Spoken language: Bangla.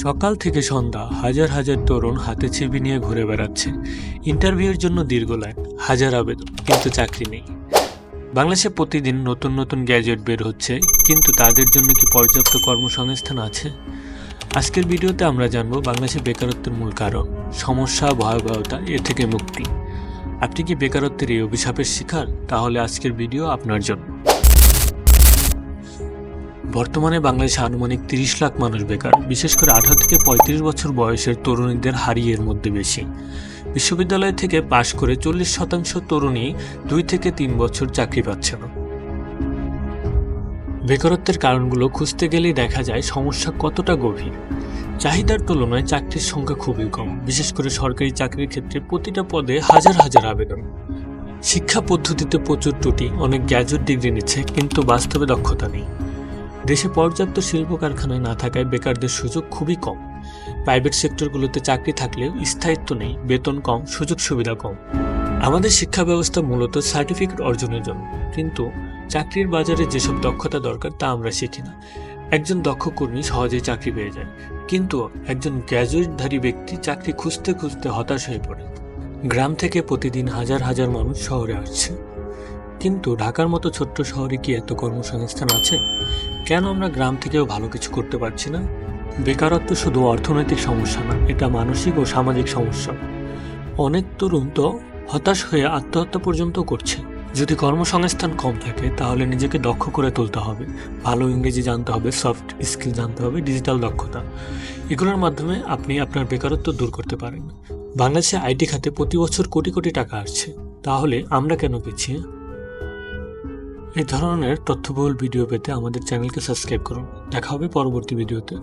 সকাল থেকে সন্ধ্যা হাজার হাজার তরুণ হাতে ছিপি নিয়ে ঘুরে বেড়াচ্ছে। ইন্টারভিউর জন্য দীর্ঘ লাইন, হাজার আবেদন, কিন্তু চাকরি নেই। বাংলাদেশে প্রতিদিন নতুন নতুন গ্যাজেট বের হচ্ছে, কিন্তু তাদের জন্য কি পর্যাপ্ত কর্মসংস্থান আছে? আজকের ভিডিওতে আমরা জানব বাংলাদেশে বেকারত্বের মূল কারণ, সমস্যা, ভয়াবহতা, এ থেকে মুক্তি। আপনি কি বেকারত্বের এই অভিশাপের শিকার? তাহলে আজকের ভিডিও আপনার জন্য। বর্তমানে বাংলাদেশে আনুমানিক তিরিশ লাখ মানুষ বেকার। বিশেষ করে আঠারো থেকে পঁয়ত্রিশ বছর বয়সের তরুণীদের হারিয়ে এর মধ্যে বেশি। বিশ্ববিদ্যালয় থেকে পাশ করে চল্লিশ শতাংশ তরুণী দুই থেকে তিন বছর চাকরি পাচ্ছে না বেকারত্বের কারণগুলো খুঁজতে গেলেই দেখা যায় সমস্যা কতটা গভীর। চাহিদার তুলনায় চাকরির সংখ্যা খুবই কম। বিশেষ করে সরকারি চাকরির ক্ষেত্রে প্রতিটা পদে হাজার হাজার আবেদন। শিক্ষা পদ্ধতিতে প্রচুর ত্রুটি, অনেক গ্র্যাজুয়েট ডিগ্রি নিচ্ছে, কিন্তু বাস্তবে দক্ষতা নেই। দেশে পর্যাপ্ত শিল্প কারখানায় না থাকায় বেকারদের সুযোগ খুবই কম। প্রাইভেট সেক্টরগুলোতে চাকরি থাকলেও স্থায়িত্ব নেই, বেতন কম, সুযোগ সুবিধা কম। আমাদের শিক্ষা ব্যবস্থা মূলত সার্টিফিকেট অর্জনের জন্য, কিন্তু চাকরির বাজারে যেসব দক্ষতা দরকার তা আমরা শিখি না। একজন দক্ষ কর্মী সহজেই চাকরি পেয়ে যায়, কিন্তু একজন গ্র্যাজুয়েটধারী ব্যক্তি চাকরি খুঁজতে খুঁজতে হতাশ হয়ে পড়ে। গ্রাম থেকে প্রতিদিন হাজার হাজার মানুষ শহরে আসছে। কিন্তু ঢাকার মতো ছোট্ট শহরে কি এত কর্মসংস্থান আছে? কেন আমরা গ্রাম থেকেও ভালো কিছু করতে পারছি না? বেকারত্ব শুধু অর্থনৈতিক সমস্যা না, এটা মানসিক ও সামাজিক সমস্যা। অনেক তরুণ তো হতাশ হয়ে আত্মহত্যা পর্যন্ত করছে। যদি কর্মসংস্থান কম থাকে, তাহলে নিজেকে দক্ষ করে তুলতে হবে। ভালো ইংরেজি জানতে হবে, সফট স্কিল জানতে হবে, ডিজিটাল দক্ষতা। এগুলোর মাধ্যমে আপনি আপনার বেকারত্ব দূর করতে পারেন। বাংলাদেশে আইটি খাতে প্রতি বছর কোটি কোটি টাকা আসছে। তাহলে আমরা কেন পিছিয়ে? এই ধরনের তথ্যবহুল ভিডিও পেতে আমাদের চ্যানেলকে সাবস্ক্রাইব করুন। দেখা হবে পরবর্তী ভিডিওতে।